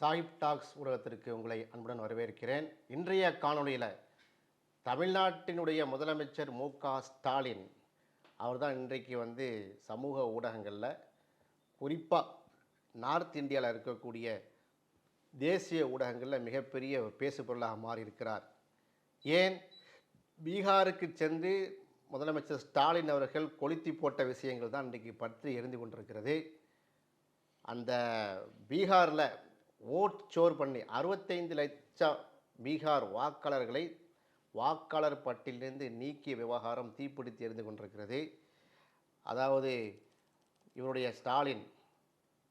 Sahib tax ஊடகத்திற்கு உங்களை அன்புடன் வரவேற்கிறேன். இன்றைய காணொளியில் தமிழ்நாட்டினுடைய முதலமைச்சர் மு க ஸ்டாலின் அவர் தான் இன்றைக்கு வந்து சமூக ஊடகங்களில் குறிப்பாக நார்த் இந்தியாவில் இருக்கக்கூடிய தேசிய ஊடகங்களில் மிகப்பெரிய ஒரு பேசுபொருளாக மாறியிருக்கிறார். ஏன்? பீகாருக்கு சென்று முதலமைச்சர் ஸ்டாலின் அவர்கள் கொளுத்தி போட்ட விஷயங்கள் தான் இன்றைக்கு பற்றி எரிந்து கொண்டிருக்கிறது. அந்த பீகாரில் ஓட் சோர் பண்ணி அறுபத்தைந்து லட்சம் பீகார் வாக்காளர்களை வாக்காளர் பட்டியலிருந்து நீக்கிய விவகாரம் தீப்பிடித்து எரிந்து கொண்டிருக்கிறது. அதாவது இவருடைய ஸ்டாலின்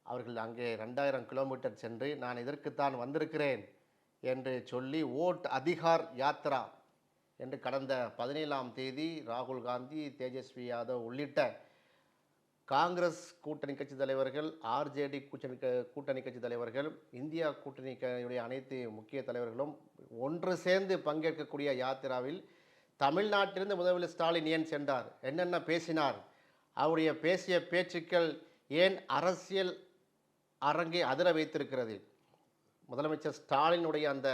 அவர்கள் அங்கே ரெண்டாயிரம் கிலோமீட்டர் சென்று நான் இதற்குத்தான் வந்திருக்கிறேன் என்று சொல்லி ஓட் அதிகார் யாத்ரா என்று கடந்த பதினேழாம் தேதி ராகுல் காந்தி தேஜஸ்வி யாதவ் உள்ளிட்ட காங்கிரஸ் கூட்டணி கட்சி தலைவர்கள் ஆர்ஜேடி கூட்டணி கூட்டணி கட்சி தலைவர்கள் இந்தியா கூட்டணி அனைத்து முக்கிய தலைவர்களும் ஒன்று சேர்ந்து பங்கேற்கக்கூடிய யாத்திராவில் தமிழ்நாட்டிலிருந்து முதல்வர் ஸ்டாலின் ஏன் சென்றார்? என்னென்ன பேசினார்? அவருடைய பேசிய பேச்சுக்கள் ஏன் அரசியல் அரங்கை அதிர வைத்திருக்கிறது? முதலமைச்சர் ஸ்டாலினுடைய அந்த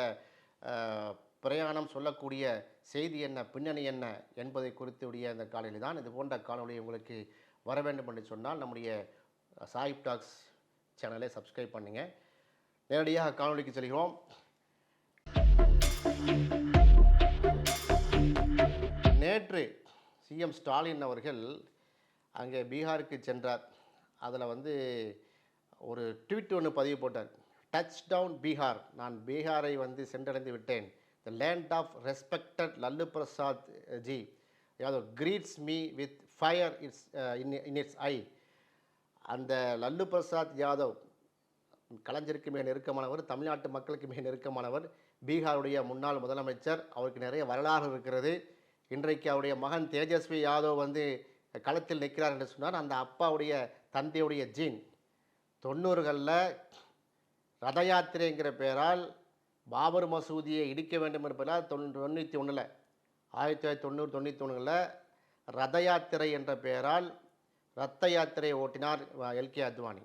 பிரயாணம் சொல்லக்கூடிய செய்தி என்ன பின்னணி என்ன என்பதை குறித்துடைய அந்த காலையில் தான் இது போன்ற காணொளி உங்களுக்கு வர வேண்டும் என்று சொன்னால் நம்முடைய சாஹிப் டாக்ஸ் சேனலை சப்ஸ்கிரைப் பண்ணுங்கள் நேரடியாக காணொளிக்கு செல்கிறோம். நேற்று சிஎம் ஸ்டாலின் அவர்கள் அங்கே பீகாருக்கு சென்றார். அதில் வந்து ஒரு ட்வீட் ஒன்று பதிவு போட்டார். டச் டவுன் பீகார் நான் பீகாரை வந்து சென்றடைந்து விட்டேன். The land of respected Lalu Prasad ji Yadav greets me with fire it's in in it's I அந்த லல்லு பிரசாத் யாதவ் கலைஞருக்கு மிக நெருக்கமானவர் தமிழ்நாட்டு மக்களுக்கு மிக நெருக்கமானவர் பீகாருடைய முன்னாள் முதலமைச்சர் அவருக்கு நிறைய வரலாறு இருக்கிறது. இன்றைக்கு அவருடைய மகன் தேஜஸ்வி யாதவ் வந்து களத்தில் நிற்கிறார் என்று சொன்னார். அந்த அப்பாவுடைய தந்தையுடைய ஜீன். தொண்ணூறுகளில் ரத யாத்திரைங்கிற பெயரால் பாபர் மசூதியை இடிக்க வேண்டும் என்பதால் தொண்ணூ தொண்ணூற்றி ஒன்றில் ஆயிரத்தி தொள்ளாயிரத்தி தொண்ணூறு தொண்ணூற்றி ஒன்றில் ரத யாத்திரை என்ற பெயரால் ரத்த யாத்திரையை ஓட்டினார் எல்கே அத்வானி.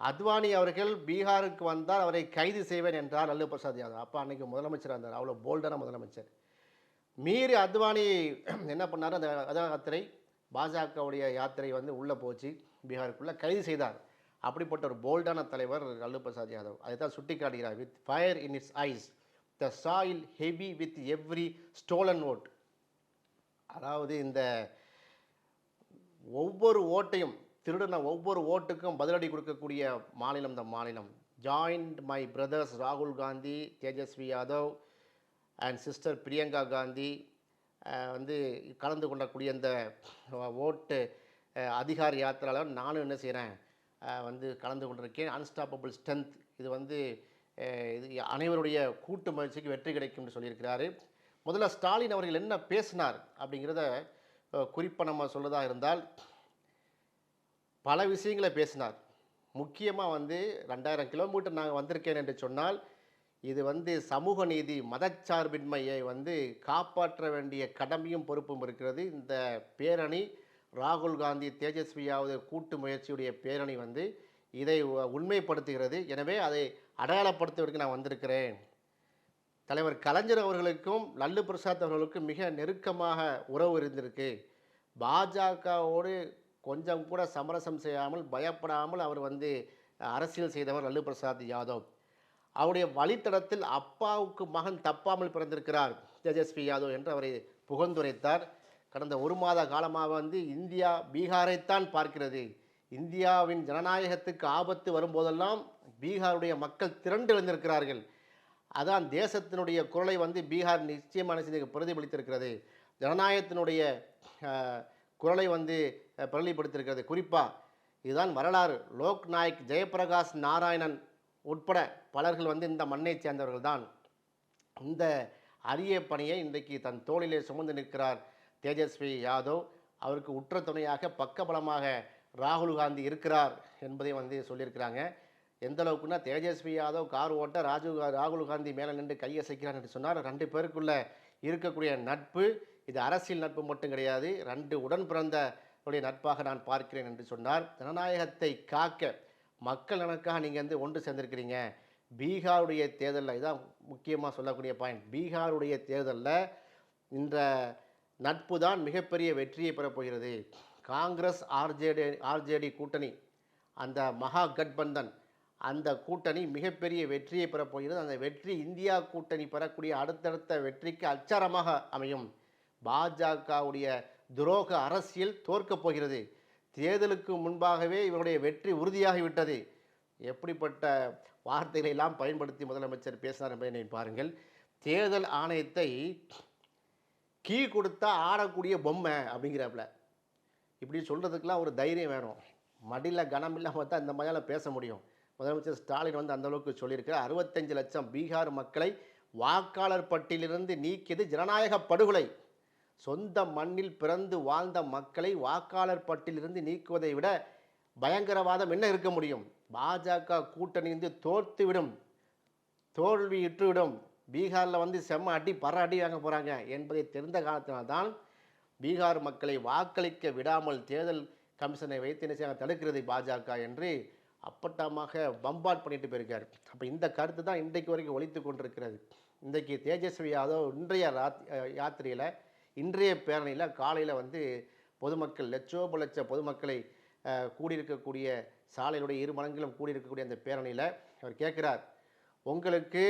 அத்வானி அவர்கள் பீகாருக்கு வந்தால் அவரை கைது செய்வேன் என்றார் லல்லு பிரசாத் யாதவ். அப்போ அன்னைக்கு முதலமைச்சர் இருந்தார் அவ்வளோ போல்டான முதலமைச்சர். மீறி அத்வானி என்ன பண்ணார் அந்த ரத யாத்திரை பாஜகவுடைய யாத்திரை வந்து உள்ளே போச்சு பீகாருக்குள்ளே கைது செய்தார். அப்படிப்பட்ட ஒரு போல்டான தலைவர் லல்லு பிரசாத் யாதவ். அதை தான் சுட்டி காட்டுகிறார் with fire in its eyes the soil heavy with every stolen vote அதாவது இந்த ஒவ்வொரு ஓட்டையும் திருடின ஒவ்வொரு ஓட்டுக்கும் பதிலடி கொடுக்கக்கூடிய மாநிலம் இந்த மாநிலம். ஜாயின்ட் மை பிரதர்ஸ் ராகுல் காந்தி தேஜஸ்வி யாதவ் அண்ட் சிஸ்டர் பிரியங்கா காந்தி வந்து கலந்து கொண்டக்கூடிய இந்த ஓட்டு அதிகார யாத்திராவில் நானும் என்ன செய்கிறேன் வந்து கலந்து கொண்டிருக்கேன். அன்ஸ்டாப்பபிள் ஸ்ட்ரென்த் இது வந்து இது அனைவருடைய கூட்டு முயற்சிக்கு வெற்றி கிடைக்கும்னு சொல்லியிருக்கிறாரு. முதல்ல ஸ்டாலின் அவர்கள் என்ன பேசினார் அப்படிங்கிறத குறிப்பாக நம்ம சொல்லதாக இருந்தால் பல விஷயங்களை பேசினார். முக்கியமாக வந்து ரெண்டாயிரம் கிலோமீட்டர் நாங்கள் வந்திருக்கேன் என்று சொன்னால் இது வந்து சமூக நீதி மதச்சார்பின்மையை வந்து காப்பாற்ற வேண்டிய கடமையும் பொறுப்பும் இருக்கிறது. இந்த பேரணி ராகுல் காந்தி தேஜஸ்வியாவது கூட்டு முயற்சியுடைய பேரணி வந்து இதை உண்மைப்படுத்துகிறது. எனவே அதை அடையாளப்படுத்துவதற்கு நான் வந்திருக்கிறேன். தலைவர் கலைஞர் அவர்களுக்கும் லல்லு பிரசாத் அவர்களுக்கும் மிக நெருக்கமாக உறவு இருந்திருக்கு. பாஜகவோடு கொஞ்சம் கூட சமரசம் செய்யாமல் பயப்படாமல் அவர் வந்து அரசியல் செய்தவர் லல்லு பிரசாத் யாதவ். அவருடைய வழித்தடத்தில் அப்பாவுக்கு மகன் தப்பாமல் பிறந்திருக்கிறார் தேஜஸ்வி யாதவ் என்று அவரை புகழ்ந்துரைத்தார். கடந்த ஒரு மாத காலமாக வந்து இந்தியா பீகாரைத்தான் பார்க்கிறது. இந்தியாவின் ஜனநாயகத்துக்கு ஆபத்து வரும்போதெல்லாம் பீகாருடைய மக்கள் திரண்டு எழுந்திருக்கிறார்கள். அதான் தேசத்தினுடைய குரலை வந்து பீகார் நிச்சயமான செய்தி பிரதிபலித்திருக்கிறது. ஜனநாயகத்தினுடைய குரலை வந்து அஹ், பிரதிபலித்திருக்கிறது. குறிப்பாக இதுதான் வரலாறு. லோக் நாயக் ஜெயபிரகாஷ் நாராயணன் உட்பட பலர்கள் வந்து இந்த மண்ணை சேர்ந்தவர்கள் தான். இந்த அரிய பணியை இன்றைக்கு தன் தோளிலே சுமந்து நிற்கிறார் தேஜஸ்வி யாதவ். அவருக்கு உற்ற துணையாக பக்கபலமாக ராகுல் காந்தி இருக்கிறார் என்பதை வந்து சொல்லியிருக்கிறாங்க. எந்த அளவுக்குன்னா தேஜஸ்வி யாதவ் கார் ஓட்ட ராஜீவ் ராகுல் காந்தி மேலே நின்று கையசைக்கிறார் என்று சொன்னார். ரெண்டு பேருக்குள்ள இருக்கக்கூடிய நட்பு இது அரசியல் நட்பு மட்டும் கிடையாது ரெண்டு உடன் பிறந்த உடைய நட்பாக நான் பார்க்கிறேன் என்று சொன்னார். ஜனநாயகத்தை காக்க மக்கள் நலனுக்காக நீங்கள் வந்து ஒன்று சேர்ந்திருக்கிறீங்க. பீகாருடைய தேர்தலில் இதான் முக்கியமாக சொல்லக்கூடிய பாயிண்ட் பீகாருடைய தேர்தலில் இந்த நட்பு தான் மிகப்பெரிய வெற்றியை பெறப்போகிறது காங்கிரஸ் ஆர்ஜேடி ஆர்ஜேடி கூட்டணி அந்த மகா கட்பந்தன் அந்த கூட்டணி மிகப்பெரிய வெற்றியை பெறப்போகிறது அந்த வெற்றி இந்தியா கூட்டணி பெறக்கூடிய அடுத்தடுத்த வெற்றிக்கு அச்சாரமாக அமையும். பாஜகவுடைய துரோக அரசியல் தோற்கப் போகிறது. தேர்தலுக்கு முன்பாகவே இவருடைய வெற்றி உறுதியாகிவிட்டது. எப்படிப்பட்ட வார்த்தைகளை எல்லாம் பயன்படுத்தி முதலமைச்சர் பேசினார் என்பதை பாருங்கள். தேர்தல் ஆணையத்தை கீ கொடுத்தா ஆடக்கூடிய பொம்மை அப்படிங்கிறாப்புல. இப்படி சொல்கிறதுக்கெலாம் ஒரு தைரியம் வேணும். மடியில் கனம் இல்லாமல் தான் இந்த மாதிரிலாம் பேச முடியும். முதலமைச்சர் ஸ்டாலின் வந்து அந்த அளவுக்கு சொல்லியிருக்கார் அறுபத்தஞ்சு லட்சம் பீகார் மக்களை வாக்காளர் பட்டியலிருந்து நீக்கியது ஜனநாயக படுகொலை. சொந்த மண்ணில் பிறந்து வாழ்ந்த மக்களை வாக்காளர் பட்டியலிருந்து நீக்குவதை விட பயங்கரவாதம் என்ன இருக்க முடியும்? பாஜக கூட்டணி வந்து தோற்றுவிடும் தோல்வியுற்றுவிடும். பீகாரில் வந்து செம்ம அடி பற அடி வாங்க போகிறாங்க என்பதை தெரிந்த காலத்தினால்தான் பீகார் மக்களை வாக்களிக்க விடாமல் தேர்தல் கமிஷனை வைத்து என்ன செய்ய தடுக்கிறது பாஜக என்று அப்பட்டமாக பம்பாட் பண்ணிட்டு போயிருக்கார். அப்போ இந்த கருத்து தான் இன்றைக்கு வரைக்கும் ஒழித்து கொண்டிருக்கிறது. இன்றைக்கு தேஜஸ்வி யாதவ் இன்றைய ராத் யாத்திரையில் இன்றைய பேரணியில் காலையில் வந்து பொதுமக்கள் லட்சோப லட்ச பொதுமக்களை கூடியிருக்கக்கூடிய சாலையினுடைய இரு மடங்கிலும் கூடியிருக்கக்கூடிய அந்த பேரணியில் அவர் கேட்குறார். உங்களுக்கு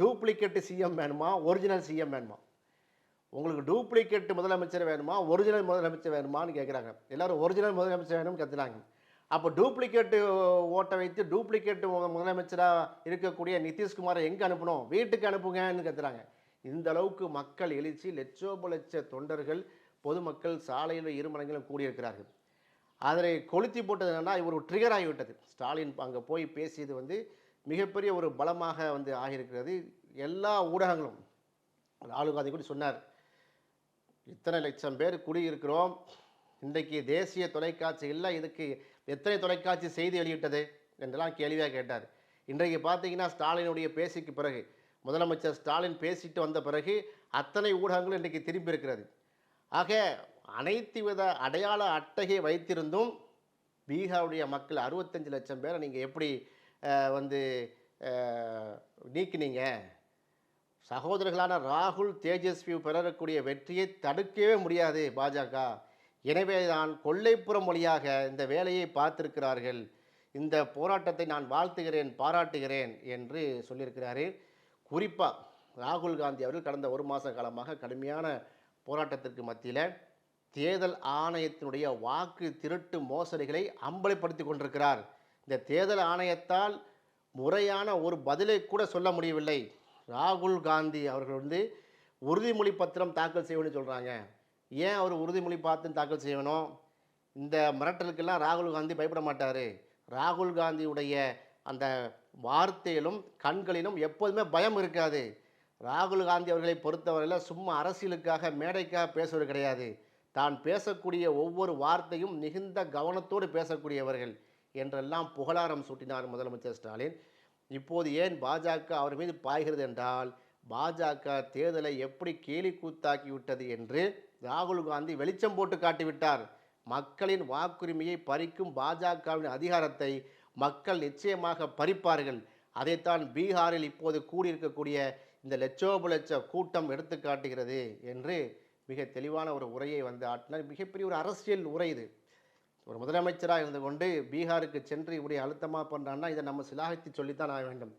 டூப்ளிகேட்டு சிஎம் வேணுமா? ஒரிஜினல் சிஎம் வேணுமா? உங்களுக்கு டூப்ளிகேட் முதலமைச்சர் வேணுமா? ஒரிஜினல் முதலமைச்சர் வேணுமான்னு கேட்குறாங்க. எல்லோரும் ஒரிஜினல் முதலமைச்சர் வேணும்னு கத்துனாங்க. அப்போ டூப்ளிகேட்டு ஓட்டை வைத்து டூப்ளிகேட் முதலமைச்சராக இருக்கக்கூடிய நிதிஷ்குமாரை எங்கே அனுப்பணும்? வீட்டுக்கு அனுப்புங்கன்னு கத்துறாங்க. இந்த அளவுக்கு மக்கள் எழுச்சி லட்சோப லட்ச தொண்டர்கள் பொதுமக்கள் சாலையில் இருமடங்களும் கூடியிருக்கிறார்கள். அதனை கொளுத்தி போட்டது என்னன்னா இவர் ட்ரிகர் ஆகிவிட்டது. ஸ்டாலின் அங்கே போய் பேசியது வந்து மிகப்பெரிய ஒரு பலமாக வந்து ஆகியிருக்கிறது. எல்லா ஊடகங்களும். ராகுல் காந்தி கூட சொன்னார் இத்தனை லட்சம் பேர் குடியிருக்கிறோம். இன்றைக்கு தேசிய தொலைக்காட்சிகளில் இதுக்கு எத்தனை தொலைக்காட்சி செய்தி வெளியிட்டது என்றெல்லாம் கேள்வியாக கேட்டார். இன்றைக்கு பார்த்தீங்கன்னா ஸ்டாலினுடைய பேசிக்கு பிறகு முதலமைச்சர் ஸ்டாலின் பேசிட்டு வந்த பிறகு அத்தனை ஊடகங்களும் இன்றைக்கு திரும்பி இருக்கிறது ஆக அனைத்து வித அடையாள அட்டையை வைத்திருந்தும் பீகாருடைய மக்கள் அறுபத்தஞ்சு லட்சம் பேரை நீங்கள் எப்படி வந்து நீக்கினீங்க? சகோதரர்களான ராகுல் தேஜஸ்வி பெறக்கூடிய வெற்றியை தடுக்கவே முடியாது பாஜக. எனவே கொள்ளைப்புறம் கொல்லைப்புறம் மொழியாக இந்த வேலையை பார்த்திருக்கிறார்கள். இந்த போராட்டத்தை நான் வாழ்த்துகிறேன் பாராட்டுகிறேன் என்று சொல்லியிருக்கிறாரு. குறிப்பாக ராகுல் காந்தி அவர்கள் கடந்த ஒரு மாத காலமாக கடுமையான போராட்டத்திற்கு மத்தியில் தேர்தல் ஆணையத்தினுடைய வாக்கு திருட்டு மோசடிகளை அம்பலப்படுத்தி கொண்டிருக்கிறார். இந்த தேர்தல் ஆணையத்தால் முறையான ஒரு பதிலை கூட சொல்ல முடியவில்லை. ராகுல் காந்தி அவர்கள் வந்து உறுதிமொழி பத்திரம் தாக்கல் செய்யணும்னு சொல்கிறாங்க ஏன் அவர் உறுதிமொழி பார்த்து தாக்கல் செய்யணும்? இந்த மிரட்டலுக்கெல்லாம் ராகுல் காந்தி பயப்பட மாட்டார். ராகுல் காந்தியுடைய அந்த வார்த்தையிலும் கண்களிலும் எப்போதுமே பயம் இருக்காது. ராகுல் காந்தி அவர்களை பொறுத்தவரையில் சும்மா அரசியலுக்காக மேடைக்காக பேசுவது கிடையாது. தான் பேசக்கூடிய ஒவ்வொரு வார்த்தையும் மிகுந்த கவனத்தோடு பேசக்கூடியவர்கள் என்றெல்லாம் புகழாரம் சூட்டினார் முதலமைச்சர் ஸ்டாலின். இப்போது ஏன் பாஜக அவர் மீது பாய்கிறது என்றால் பாஜக தேர்தலை எப்படி கேலி கூத்தாக்கி விட்டது என்று ராகுல் காந்தி வெளிச்சம் போட்டு காட்டிவிட்டார். மக்களின் வாக்குரிமையை பறிக்கும் பாஜகவின் அதிகாரத்தை மக்கள் நிச்சயமாக பறிப்பார்கள். அதைத்தான் பீகாரில் இப்போது கூடியிருக்கக்கூடிய இந்த லட்சோப லட்ச கூட்டம் எடுத்து காட்டுகிறது என்று மிக தெளிவான ஒரு உரையை வந்து ஆட்டினார். மிகப்பெரிய ஒரு அரசியல் உரை இது. ஒரு முதலமைச்சராக இருந்து கொண்டு பீகாருக்கு சென்று இப்படி அழுத்தமாக பண்ணுறான்னா இதை நம்ம சிலாகித்து சொல்லித்தான் ஆக வேண்டும்.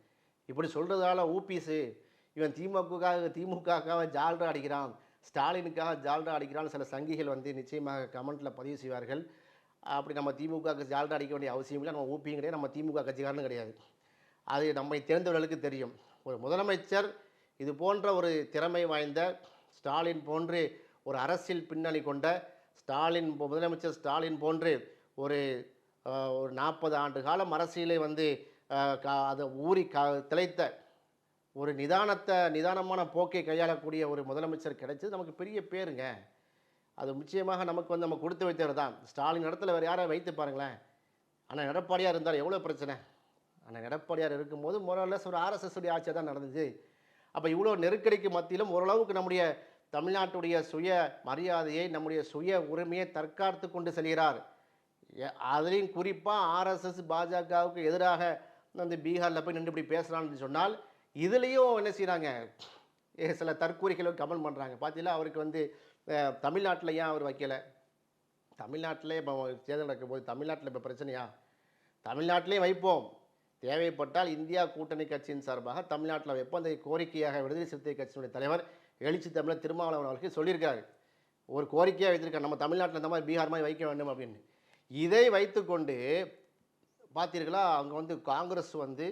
இப்படி சொல்கிறதால ஊபிஸு இவன் திமுகவுக்காக திமுகவுக்காக ஜால்ரா அடிக்கிறான். ஸ்டாலினுக்காக ஜால்ரா அடிக்கிறான் சில சங்கிகள் வந்து நிச்சயமாக கமெண்ட்டில் பதிவு செய்வார்கள். அப்படி நம்ம திமுகவுக்கு ஜால்ரா அடிக்க வேண்டிய அவசியம் இல்லை. நம்ம ஊப்பியும் கிடையாது. நம்ம திமுக கட்சிக்காரனும் கிடையாது. அது நம்மை தெரிந்தவர்களுக்கு தெரியும். ஒரு முதலமைச்சர் இது போன்ற ஒரு திறமை வாய்ந்த ஸ்டாலின் போன்று ஒரு அரசியல் பின்னணி கொண்ட ஸ்டாலின் முதலமைச்சர் ஸ்டாலின் போன்று ஒரு ஒரு நாற்பது ஆண்டு காலம் அரசியலை வந்து கா- அதை ஊறி க திளைத்த ஒரு நிதானத்தை நிதானமான போக்கை கையாளக்கூடிய ஒரு முதலமைச்சர் கிடைச்சது. நமக்கு பெரிய பேருங்க. அது நிச்சயமாக நமக்கு வந்து நம்ம கொடுத்து வைத்தவர் தான். ஸ்டாலின் இடத்துல வேறு யாரை வைத்து பாருங்களேன். ஆனால் எடப்பாடியார் இருந்தார் எவ்வளோ பிரச்சனை. ஆனால் எடப்பாடியார் இருக்கும்போது மொரலஸ் ஒரு ஆர்எஸ்எஸ் உடைய ஆட்சியாக தான் நடந்துச்சு அப்போ இவ்வளோ நெருக்கடிக்கு மத்தியிலும் ஓரளவுக்கு நம்முடைய தமிழ்நாட்டுடைய சுய மரியாதையை நம்முடைய சுய உரிமையை தற்காத்து கொண்டு செல்கிறார். எ- அதுலேயும் குறிப்பாக ஆர்எஸ்எஸ் பாஜகவுக்கு எதிராக வந்து பீகாரில் போய் நின்று இப்படி பேசுகிறான்னு சொன்னால் இதுலேயும் என்ன செய்கிறாங்க சில தற்கூறிகளும் கமெண்ட் பண்ணுறாங்க பார்த்தீங்களா அவருக்கு வந்து தமிழ்நாட்டில் ஏன் அவர் வைக்கலை? தமிழ்நாட்டிலே இப்போ தேர்தல் நடக்கும்போது தமிழ்நாட்டில் இப்போ பிரச்சனையா? தமிழ்நாட்டிலே வைப்போம். தேவைப்பட்டால் இந்தியா கூட்டணி கட்சியின் சார்பாக தமிழ்நாட்டில் வைப்போம். அந்த கோரிக்கையாக விடுதலை சிறுத்தை கட்சியினுடைய தலைவர் எழுச்சி தமிழர் திருமாவளவன் அவர்கள் சொல்லியிருக்காரு. ஒரு கோரிக்கையாக வைத்திருக்காரு. நம்ம தமிழ்நாட்டில் இந்த மாதிரி பீகார் மாதிரி வைக்க வேண்டும் அப்படின்னு. இதை வைத்துக்கொண்டு பார்த்தீர்களா அங்கே வந்து காங்கிரஸ் வந்து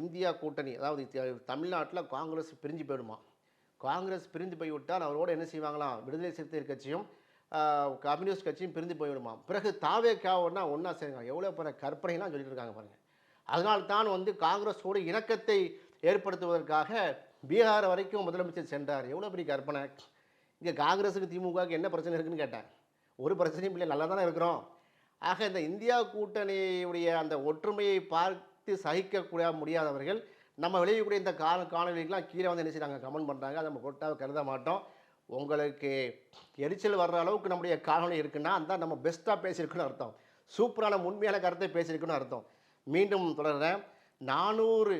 இந்தியா கூட்டணி அதாவது தமிழ்நாட்டில் காங்கிரஸ் பிரிஞ்சு போயிடுமா? காங்கிரஸ் பிரிந்து போய்விட்டால் அவரோட என்ன செய்வாங்களாம் விடுதலை சிறுத்தைகள் கட்சியும் கம்யூனிஸ்ட் கட்சியும் பிரிந்து போய்விடுமா? பிறகு தாவே காவன்னா ஒன்றா சேருங்க. எவ்வளோ பிற கற்பனைலாம் சொல்லிட்டு இருக்காங்க பாருங்கள் அதனால் தான் வந்து காங்கிரஸோடு இணக்கத்தை ஏற்படுத்துவதற்காக பீகார் வரைக்கும் முதலமைச்சர் சென்றார். எவ்வளோ பெரிய கற்பனை? இங்கே காங்கிரஸுக்கு திமுகவுக்கு என்ன பிரச்சனை இருக்குன்னு கேட்டேன். ஒரு பிரச்சனையும் இல்லை நல்லா தானே இருக்கிறோம். ஆக இந்த இந்தியா கூட்டணியுடைய அந்த ஒற்றுமையை பார்க்க பார்த்து சகிக்கக்கூட முடியாதவர்கள் நம்ம விளையக்கூடிய இந்த கால காணொலிக்கெலாம் கீழே வந்து என்ன செய்றாங்க? கமெண்ட் பண்ணுறாங்க அதை நம்ம கொட்டாக கருத மாட்டோம். உங்களுக்கு எரிச்சல் வர்ற அளவுக்கு நம்முடைய காணொலி இருக்குன்னா அந்த நம்ம பெஸ்ட்டாக பேசியிருக்குன்னு அர்த்தம். சூப்பரான உண்மையான கருத்தை பேசியிருக்குன்னு அர்த்தம். மீண்டும் தொடர்கிறேன் நானூறு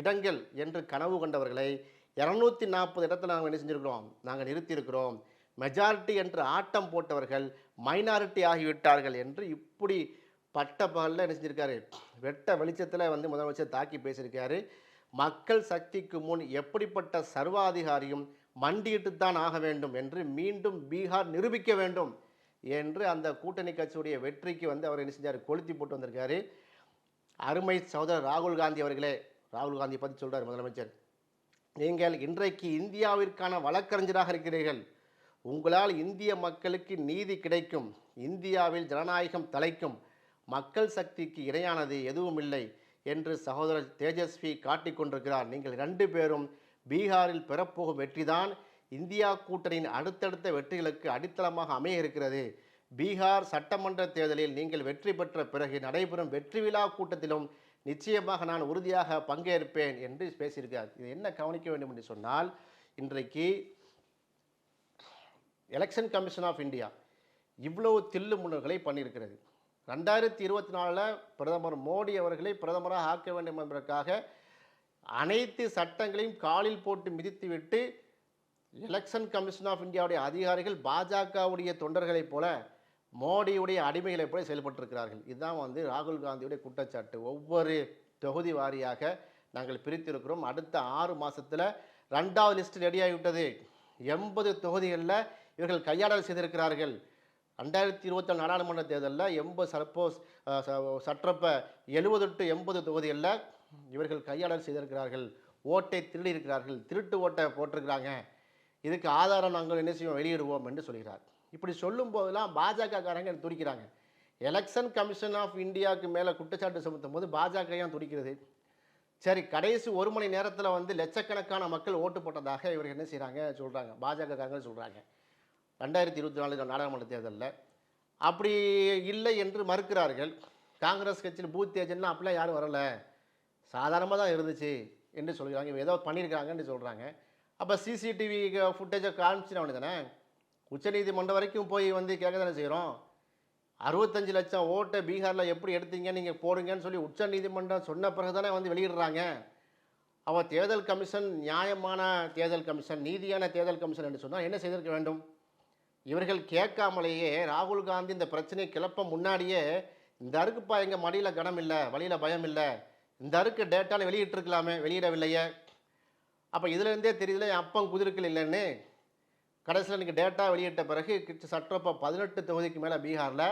இடங்கள் என்று கனவு கண்டவர்களை இரநூத்தி நாற்பது இடத்துல நாங்கள் என்ன செஞ்சுருக்கிறோம்? நாங்கள் நிறுத்தியிருக்கிறோம். மெஜாரிட்டி என்று ஆட்டம் போட்டவர்கள் மைனாரிட்டி ஆகிவிட்டார்கள் என்று இப்படி பட்ட பகலில் என்ன செஞ்சுருக்காரு? வெட்ட வெளிச்சத்தில் வந்து முதலமைச்சர் தாக்கி பேசியிருக்காரு. மக்கள் சக்திக்கு முன் எப்படிப்பட்ட சர்வாதிகாரியும் மண்டியிட்டு தான் ஆக வேண்டும் என்று மீண்டும் பீகார் நிரூபிக்க வேண்டும் என்று அந்த கூட்டணி கட்சியுடைய வெற்றிக்கு வந்து அவர் என்ன செஞ்சார்? கொளுத்தி போட்டு வந்திருக்காரு. அருமை சகோதரர் ராகுல் காந்தி அவர்களே ராகுல் காந்தி பற்றி சொல்கிறார் முதலமைச்சர். நீங்கள் இன்றைக்கு இந்தியாவிற்கான வழக்கறிஞராக இருக்கிறீர்கள். உங்களால் இந்திய மக்களுக்கு நீதி கிடைக்கும். இந்தியாவில் ஜனநாயகம் தலைக்கும். மக்கள் சக்திக்கு இணையானது எதுவும் இல்லை என்று சகோதரர் தேஜஸ்வி காட்டிக்கொண்டிருக்கிறார் நீங்கள் ரெண்டு பேரும் பீகாரில் பெறப்போகும் வெற்றிதான். இந்தியா கூட்டணியின் அடுத்தடுத்த வெற்றிகளுக்கு அடித்தளமாக அமைய இருக்கிறது. பீகார் சட்டமன்ற தேர்தலில் நீங்கள் வெற்றி பெற்ற பிறகு நடைபெறும் வெற்றி விழா கூட்டத்திலும் நிச்சயமாக நான் உறுதியாக பங்கேற்பேன் என்று பேசியிருக்கிறார். இது என்ன கவனிக்க வேண்டும் என்று சொன்னால் இன்றைக்கு எலெக்ஷன் கமிஷன் ஆஃப் இந்தியா இவ்வளவு தில்லு முன்னர்களை பண்ணியிருக்கிறது. ரெண்டாயிரத்தி இருபத்தி நாலில் பிரதமர் மோடி அவர்களை பிரதமராக ஆக்க வேண்டும் என்பதற்காக அனைத்து சட்டங்களையும் காலில் போட்டு மிதித்துவிட்டு எலெக்ஷன் கமிஷன் ஆஃப் இந்தியாவுடைய அதிகாரிகள் பாஜகவுடைய தொண்டர்களைப் போல மோடியுடைய அடிமைகளைப் போல செயல்பட்டிருக்கிறார்கள். இதுதான் வந்து ராகுல் காந்தியுடைய குற்றச்சாட்டு. ஒவ்வொரு தொகுதி வாரியாக நாங்கள் பிரித்திருக்கிறோம். அடுத்த ஆறு மாதத்தில் ரெண்டாவது லிஸ்ட் ரெடியாகிவிட்டது எண்பது தொகுதிகளில் இவர்கள் கையாடல் செய்திருக்கிறார்கள். ரெண்டாயிரத்தி இருபத்தி நாடாளுமன்ற தேர்தலில் எண்பது சப்போஸ் சற்றப்ப எழுபது டு எண்பது தொகுதிகளில் இவர்கள் கையாடல் செய்திருக்கிறார்கள். ஓட்டை திருடி இருக்கிறார்கள் திருட்டு ஓட்டை போட்டிருக்கிறாங்க. இதுக்கு ஆதாரம் நாங்கள் என்ன செய்வோம்? வெளியிடுவோம் என்று சொல்கிறார். இப்படி சொல்லும் போதெல்லாம் பாஜக காரங்க துடிக்கிறாங்க. எலெக்ஷன் கமிஷன் ஆஃப் இந்தியாவுக்கு மேலே குற்றச்சாட்டு சுமத்தும் போது பாஜக ஏன் துடிக்கிறது. சரி கடைசி ஒரு மணி நேரத்தில் வந்து லட்சக்கணக்கான மக்கள் ஓட்டு போட்டதாக இவர்கள் என்ன செய்கிறாங்க? சொல்கிறாங்க. பாஜக காரங்க சொல்கிறாங்க. ரெண்டாயிரத்தி இருபத்தி நாலு நாடாளுமன்ற தேர்தலில். அப்படி இல்லை என்று மறுக்கிறார்கள். காங்கிரஸ் கட்சியில் பூத் ஏஜென்ட்லாம் அப்படிலாம் யாரும் வரலை. சாதாரணமாக தான் இருந்துச்சு என்று சொல்கிறாங்க. இவங்க ஏதோ பண்ணியிருக்காங்கன்னு சொல்கிறாங்க அப்போ சிசிடிவி ஃபுட்டேஜை காமிச்சிட வேண்டியது தானே? உச்சநீதிமன்றம் வரைக்கும் போய் வந்து கேட்க தானே செய்கிறோம் அறுபத்தஞ்சு லட்சம் ஓட்டை பீகாரில் எப்படி எடுத்தீங்க? நீங்கள் போடுங்கன்னு சொல்லி உச்சநீதிமன்றம் சொன்ன பிறகு தானே வந்து வெளியிடுறாங்க. அவள் தேர்தல் கமிஷன் நியாயமான தேர்தல் கமிஷன் நீதியான தேர்தல் கமிஷன் என்று சொன்னால் என்ன செய்திருக்க வேண்டும்? இவர்கள் கேட்காமலேயே ராகுல் காந்தி இந்த பிரச்சனையை கிளப்ப முன்னாடியே இந்த அருக்குப்பா எங்கள் மடியில் கனம் இல்லை வழியில் பயம் இல்லை இந்த அருக்கு டேட்டாவில் வெளியிட்டிருக்கலாமே வெளியிடவில்லையே. அப்போ இதுலேருந்தே தெரியுதுல என் அப்பம் குதிர்கள் இல்லைன்னு. கடைசியில் இன்றைக்கி டேட்டா வெளியிட்ட பிறகு சற்றப்போ பதினெட்டு தொகுதிக்கு மேலே பீகாரில்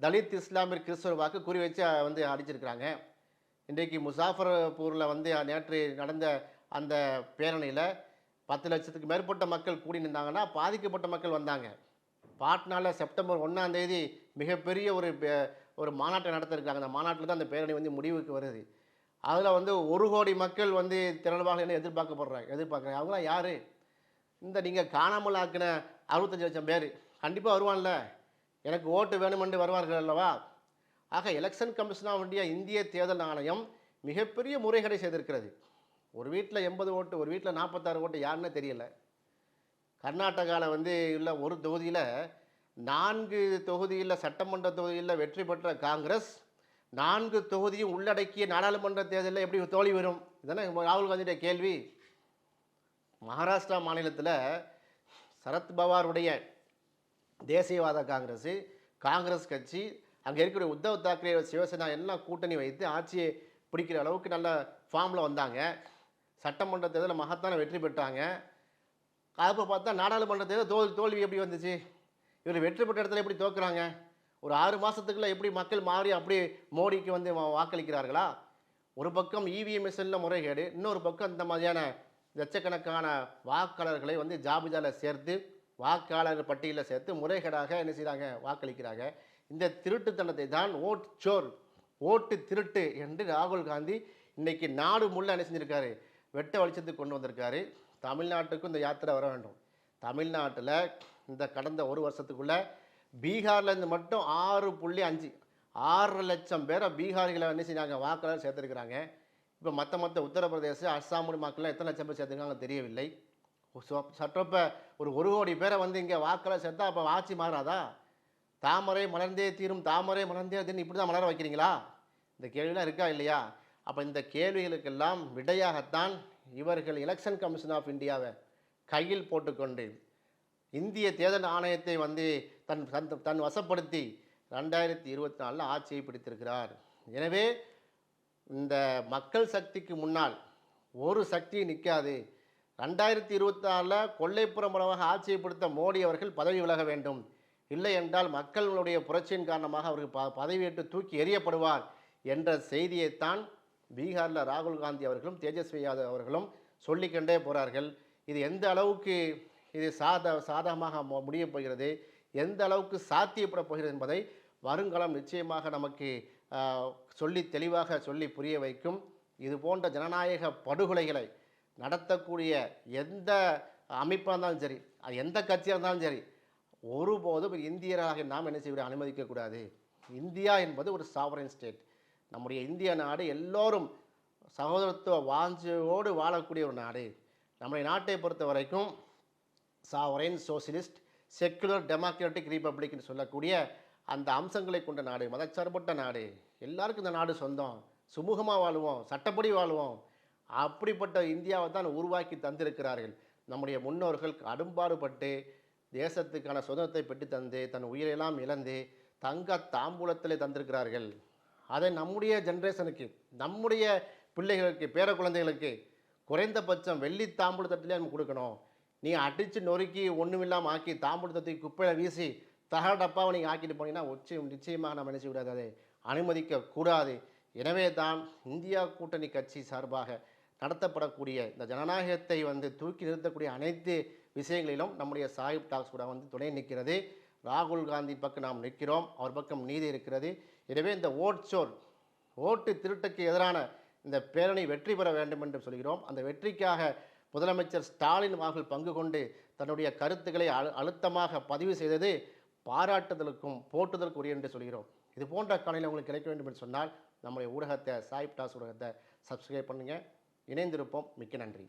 தலித் இஸ்லாமியர் கிறிஸ்தவாக்கு குறி வச்சு வந்து அடிச்சிருக்கிறாங்க. இன்றைக்கு முசாஃபர்பூரில் வந்து நேற்று நடந்த அந்த பேரணியில் பத்து லட்சத்துக்கு மேற்பட்ட மக்கள் கூடி நின்றாங்கன்னா பாதிக்கப்பட்ட மக்கள் வந்தாங்க. பாட்னாவில் செப்டம்பர் ஒன்றாம் தேதி மிகப்பெரிய ஒரு ஒரு மாநாட்டை நடத்திருக்காங்க. அந்த மாநாட்டில் தான் அந்த பேரணி வந்து முடிவுக்கு வருது. அதில் வந்து ஒரு கோடி மக்கள் வந்து திரள்வாங்க என்ன எதிர்பார்க்கப்படுறாங்க? எதிர்பார்க்குறாங்க. அவங்களாம் யார்? இந்த நீங்கள் காணாமல் ஆக்கின அறுபத்தஞ்சு லட்சம் பேர். கண்டிப்பாக வருவான்ல. எனக்கு ஓட்டு வேணுமென்று வருவார்கள் அல்லவா? ஆக எலெக்ஷன் கமிஷன் ஆஃப் இந்தியா இந்திய தேர்தல் ஆணையம் மிகப்பெரிய முறைகேடை செய்திருக்கிறது. ஒரு வீட்டில் எண்பது ஓட்டு ஒரு வீட்டில் நாற்பத்தாறு ஓட்டு யாருன்னு தெரியல. கர்நாடகாவில் வந்து உள்ள ஒரு தொகுதியில் நான்கு தொகுதியில் சட்டமன்ற தொகுதியில் வெற்றி பெற்ற காங்கிரஸ் நான்கு தொகுதியும் உள்ளடக்கிய நாடாளுமன்ற தேர்தலில் எப்படி தோல்வி வரும்? இதுதானே ராகுல் காந்தியுடைய கேள்வி. மகாராஷ்டிரா மாநிலத்தில் சரத்பவாருடைய தேசியவாத காங்கிரஸ் காங்கிரஸ் கட்சி அங்கே இருக்கக்கூடிய உத்தவ் தாக்கரே சிவசேனா எல்லாம் கூட்டணி வைத்து ஆட்சியை பிடிக்கிற அளவுக்கு நல்ல ஃபார்மில் வந்தாங்க. சட்டமன்ற தேர்தலில் மகத்தான வெற்றி பெற்றாங்க. அப்போ பார்த்தா நாடாளுமன்ற தேர்தல் தோல் தோல்வி எப்படி வந்துச்சு? இவர் வெற்றி பெற்ற இடத்துல எப்படி தோக்குறாங்க? ஒரு ஆறு மாதத்துக்குள்ளே எப்படி மக்கள் மாறி அப்படியே மோடிக்கு வந்து வா- வாக்களிக்கிறார்களா? ஒரு பக்கம் இவிஎம் மிஷினில் முறைகேடு இன்னொரு பக்கம் இந்த மாதிரியான லட்சக்கணக்கான வாக்காளர்களை வந்து ஜாபிதாவில் சேர்த்து வாக்காளர் பட்டியலில் சேர்த்து முறைகேடாக என்ன செய்கிறாங்க வாக்களிக்கிறாங்க. இந்த திருட்டுத்தனத்தை தான் ஓட் சோர் ஓட்டு திருட்டு என்று ராகுல் காந்தி இன்றைக்கி நாடு முள்ள என்ன செஞ்சுருக்காரு? வெட்ட வெளிச்சத்துக்கு கொண்டு வந்திருக்காரு. தமிழ்நாட்டுக்கும் இந்த யாத்திரை வர வேண்டும். தமிழ்நாட்டில் இந்த கடந்த ஒரு வருஷத்துக்குள்ளே பீகார்லேருந்து மட்டும் ஆறு புள்ளி அஞ்சு ஆறு லட்சம் பேரை பீகாரிகளை என்ன செஞ்சாங்க? வாக்காளர் சேர்த்துருக்குறாங்க. இப்போ மற்ற மற்ற உத்தரப்பிரதேச அஸ்ஸாம் மக்கள்லாம் எத்தனை லட்சம் பேர் சேர்த்துருக்காங்க தெரியவில்லை. சற்றப்ப ஒரு ஒரு கோடி பேரை வந்து இங்கே வாக்காளர் சேர்த்தா அப்போ ஆட்சி மாறாதா? தாமரை மலர்ந்தே தீரும் தாமரை மலர்ந்தே தீரும் இப்படி தான் மலர வைக்கிறீங்களா? இந்த கேள்விலாம் இருக்கா இல்லையா? அப்போ இந்த கேள்விகளுக்கெல்லாம் விடையாகத்தான் இவர்கள் எலெக்ஷன் கமிஷன் ஆஃப் இந்தியாவை கையில் போட்டுக்கொண்டு இந்திய தேர்தல் ஆணையத்தை வந்து தன் தன் தன் வசப்படுத்தி ரெண்டாயிரத்தி இருபத்தி நாலில் ஆட்சியை பிடித்திருக்கிறார். எனவே இந்த மக்கள் சக்திக்கு முன்னால் ஒரு சக்தி நிற்காது ரெண்டாயிரத்தி இருபத்தி நாலில் கொள்ளைப்புறம் மூலமாக ஆட்சியை பிடித்த மோடி அவர்கள் பதவி விலக வேண்டும். இல்லை என்றால் மக்களுடைய புரட்சியின் காரணமாக அவருக்கு ப பதவியேற்று தூக்கி எறியப்படுவார் என்ற செய்தியைத்தான் பீகாரில் ராகுல் காந்தி அவர்களும் தேஜஸ்வி யாதவ் அவர்களும் சொல்லிக்கொண்டே போகிறார்கள் இது எந்த அளவுக்கு இது சாத சாதகமாக மு- முடியப் போகிறது? எந்த அளவுக்கு சாத்தியப்பட போகிறது என்பதை வருங்காலம் நிச்சயமாக நமக்கு சொல்லி தெளிவாக சொல்லி புரிய வைக்கும். இது போன்ற ஜனநாயக படுகொலைகளை நடத்தக்கூடிய எந்த அமைப்பாக இருந்தாலும் சரி அது எந்த கட்சியாக இருந்தாலும் சரி ஒருபோதும் இந்தியராக நாம் என்ன செய்ய அனுமதிக்கக்கூடாது இந்தியா என்பது ஒரு சாவரன் ஸ்டேட் நம்முடைய இந்திய நாடு எல்லோரும் சகோதரத்துவ வாஞ்சியோடு வாழக்கூடிய ஒரு நாடு. நம்முடைய நாட்டை பொறுத்த வரைக்கும் சாவரைன் சோசியலிஸ்ட் செக்குலர் டெமோக்ராட்டிக் ரிப்பப்ளிக்னு சொல்லக்கூடிய அந்த அம்சங்களை கொண்ட நாடு மதச்சார்பற்ற நாடு. எல்லாருக்கும் இந்த நாடு சொந்தம். சுமூகமாக வாழ்வோம் சட்டப்படி வாழ்வோம். அப்படிப்பட்ட இந்தியாவை தான் உருவாக்கி தந்திருக்கிறார்கள். நம்முடைய முன்னோர்கள் கடும்பாடுபட்டு தேசத்துக்கான சுதந்திரத்தை பெற்று தந்து தன் உயிரெல்லாம் இழந்து தங்க தாம்பூலத்திலே தந்திருக்கிறார்கள். அதை நம்முடைய ஜென்ரேஷனுக்கு நம்முடைய பிள்ளைகளுக்கு பேர குழந்தைகளுக்கு குறைந்தபட்சம் வெள்ளி தாம்பூல தட்டிலே நம்ம கொடுக்கணும். நீ அடித்து நொறுக்கி ஒன்றுமில்லாமல் ஆக்கி தாம்பூல தட்டி குப்பையில் வீசி தகர டப்பாவை நீங்கள் ஆக்கிட்டு போனீங்கன்னா உச்சி நிச்சயமாக நம்ம நினைச்சு விடாது அதை அனுமதிக்க கூடாது எனவே தான் இந்தியா கூட்டணி கட்சி சார்பாக நடத்தப்படக்கூடிய இந்த ஜனநாயகத்தை வந்து தூக்கி நிறுத்தக்கூடிய அனைத்து விஷயங்களிலும் நம்முடைய சாஹிப் டாக்ஸ் கூட வந்து துணை நிற்கிறது. ராகுல் காந்தி பக்கம் நாம் நிற்கிறோம். அவர் பக்கம் நீதி இருக்கிறது. எனவே இந்த ஓட்சோர் ஓட்டு திருட்டுக்கு எதிரான இந்த பேரணி வெற்றி பெற வேண்டும் என்று சொல்கிறோம். அந்த வெற்றிக்காக முதலமைச்சர் ஸ்டாலின் அவர்கள் பங்கு கொண்டு தன்னுடைய கருத்துக்களை அழு அழுத்தமாக பதிவு செய்தது பாராட்டுதலுக்கும் போட்டுதலுக்குரிய என்று சொல்கிறோம். இது போன்ற காலையில் உங்களுக்கு கிடைக்க வேண்டும் என்று சொன்னால் நம்முடைய ஊடகத்தை சாயிப் டாஸ் ஊடகத்தை சப்ஸ்கிரைப் பண்ணுங்கள் இணைந்திருப்போம். மிக்க நன்றி.